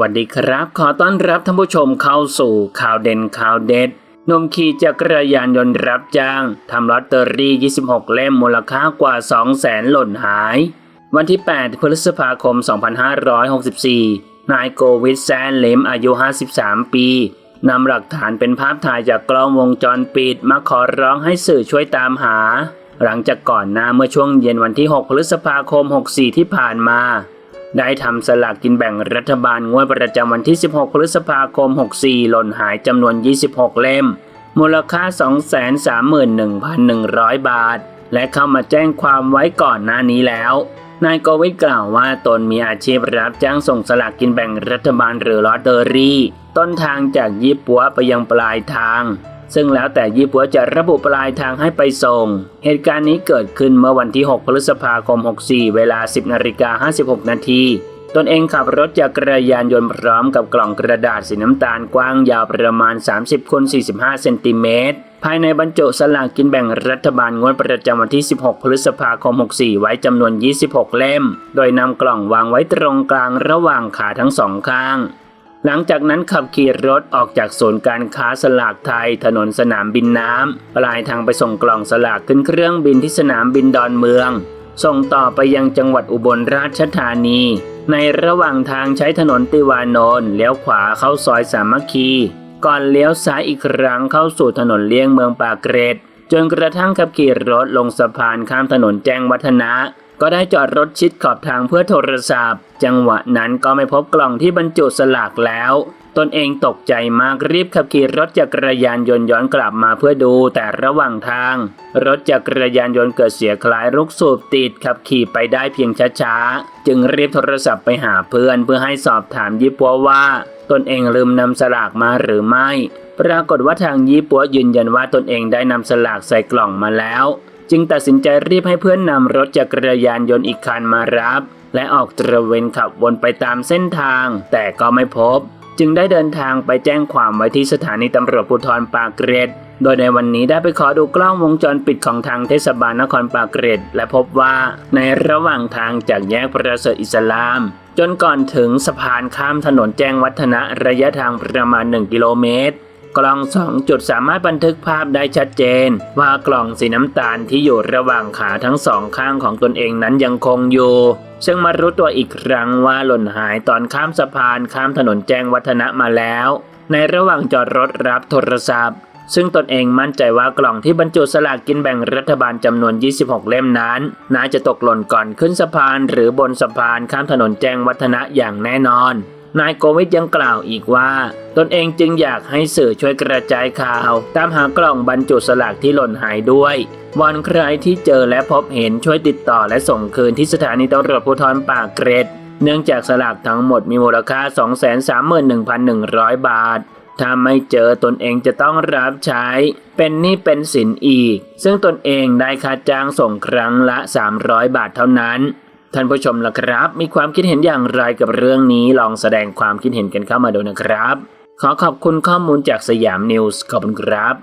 วัสดีครับ ขอต้อนรับท่านผู้ชมเข้าสู่ข่าวเด่นข่าวเด็ดหนุ่มขี่จักรยานยนต์รับจ้างทำลอตเตอรี่ 26 เล่มมูลค่ากว่า2แสนหล่นหาย วันที่ 8 พฤษภาคม 2564 นายโกวิทแซนเลมอายุ 53 ปีนำหลักฐานเป็นภาพถ่ายจากกล้องวงจรปิดมาขอร้องให้สื่อช่วยตามหา หลังจากก่อนหน้าเมื่อช่วงเย็นวันที่ 6 พฤษภาคม 64 ที่ผ่านมา ได้ทำสลากกินแบ่งรัฐบาลงวดประจำวันที่ 16 พฤษภาคม 64 หล่นหายจำนวน 26 เล่ม มูลค่า 231,100 บาท และเข้ามาแจ้งความไว้ก่อนหน้านี้แล้ว นายโกวิทกล่าวว่าตนมีอาชีพรับจ้างส่งสลากกินแบ่งรัฐบาลหรือลอตเตอรี่ ต้นทางจากยี่ปัวไปยังปลายทาง ซึ่งแล้วแต่ยี่ปัวจะระบุปลายทางให้ไปส่ง เหตุการณ์นี้เกิดขึ้นเมื่อวันที่ 6 พฤษภาคม 64 เวลา 10นาฬิกา56 นาทีตนเองขับรถจักกระยานยนต์พร้อมกับกล่องกระดาษสีน้ำตาลกว้างยาวประมาณ 30คูณ45 เซนติเมตร ภายในบรรจุสลากกินแบ่งรัฐบาลงวดประจำวันที่ 16 พฤษภาคม 64 ไว้จำนวน 26 เล่ม โดยนำกล่องวางไว้ตรงกลางระหว่างขาทั้งสองข้าง หลังจากนั้นขับขี่รถออกจากศูนย์การค้าสลากไทย ถนนสนามบินน้ำ ปลายทางไปส่งกล่องสลากขึ้นเครื่องบินที่สนามบินดอนเมือง ส่งต่อไปยังจังหวัดอุบลราชธานี ในระหว่างทางใช้ถนนติวานนท์เลี้ยวขวาเข้าซอยสามัคคี ก่อนเลี้ยวซ้ายอีกครั้งเข้าสู่ถนนเลี่ยงเมืองปากเกร็ดจนกระทั่งขับขี่รถลงสะพานข้ามถนนแจ้งวัฒนะ ก็ได้จอดรถชิดขอบทางเพื่อโทรศัพท์ จังหวะนั้นก็ไม่พบกล่องที่บรรจุสลากแล้ว ตนเองตกใจมากรีบขับขี่รถจักรยานยนต์ย้อนกลับมาเพื่อดูแต่ระหว่างทาง รถจักรยานยนต์เกิดเสียคล้ายลูกสูบติดขับขี่ไปได้เพียงช้าๆ จึงรีบโทรศัพท์ไปหาเพื่อนเพื่อให้สอบถามยี่ปัวว่า ตนเองลืมนำสลากมาหรือไม่ ปรากฏว่าทางยี่ปัวยืนยันว่าตนเองได้นำสลากใส่กล่องมาแล้ว จึงตัดสินใจรีบให้เพื่อนนำรถจักรยานยนต์อีกคันมารับ และออกตระเวนขับวนไปตามเส้นทาง แต่ก็ไม่พบ จึงได้เดินทางไปแจ้งความไว้ที่สถานีตำรวจภูธรปากเกร็ดโดยในวันนี้ได้ไปขอดูกล้องวงจรปิดของทางเทศบาลนครปากเกร็ด และพบว่าในระหว่างทางจากแยกประเสริฐอิสลาม จนก่อนถึงสะพานข้ามถนนแจ้งวัฒนะระยะทางประมาณ 1 กิโลเมตร กล้องสองจุดสามารถบันทึกภาพได้ชัดเจน ว่ากล่องสีน้ำตาลที่อยู่ระหว่างขาทั้งสองข้างของตนเองนั้นยังคงอยู่ซึ่งมารู้ตัวอีกครั้งว่าหล่นหายตอนข้ามสะพานข้ามถนนแจ้งวัฒนะมาแล้ว ในระหว่างจอดรถรับโทรศัพท์ ซึ่งตนเองมั่นใจว่ากล่องที่บรรจุสลากกินแบ่งรัฐบาลจำนวน 26 เล่มนั้น น่าจะตกหล่นก่อนขึ้นสะพานหรือบนสะพานข้ามถนนแจ้งวัฒนะอย่างแน่นอน นายโกวิทยังกล่าวอีกว่า ตนเองจึงอยากให้สื่อช่วยกระจายข่าว ตามหากล่องบรรจุสลากที่หล่นหายด้วยวอนใครที่เจอและพบเห็นช่วยติดต่อและส่งคืนที่สถานีตำรวจภูธรปากเกร็ด เนื่องจากสลากทั้งหมดมีมูลค่า 231,100 บาท ถ้าไม่เจอตนเองจะต้องรับใช้ เป็นหนี้เป็นสินอีก ซึ่งตนเองได้ค่าจ้างส่งครั้งละ 300 บาทเท่านั้น ท่านผู้ชมล่ะครับ มีความคิดเห็นอย่างไรกับเรื่องนี้ลองแสดงความคิดเห็นกันเข้ามาดูนะครับ ขอขอบคุณข้อมูลจากสยามนิวส์ขอบคุณครับ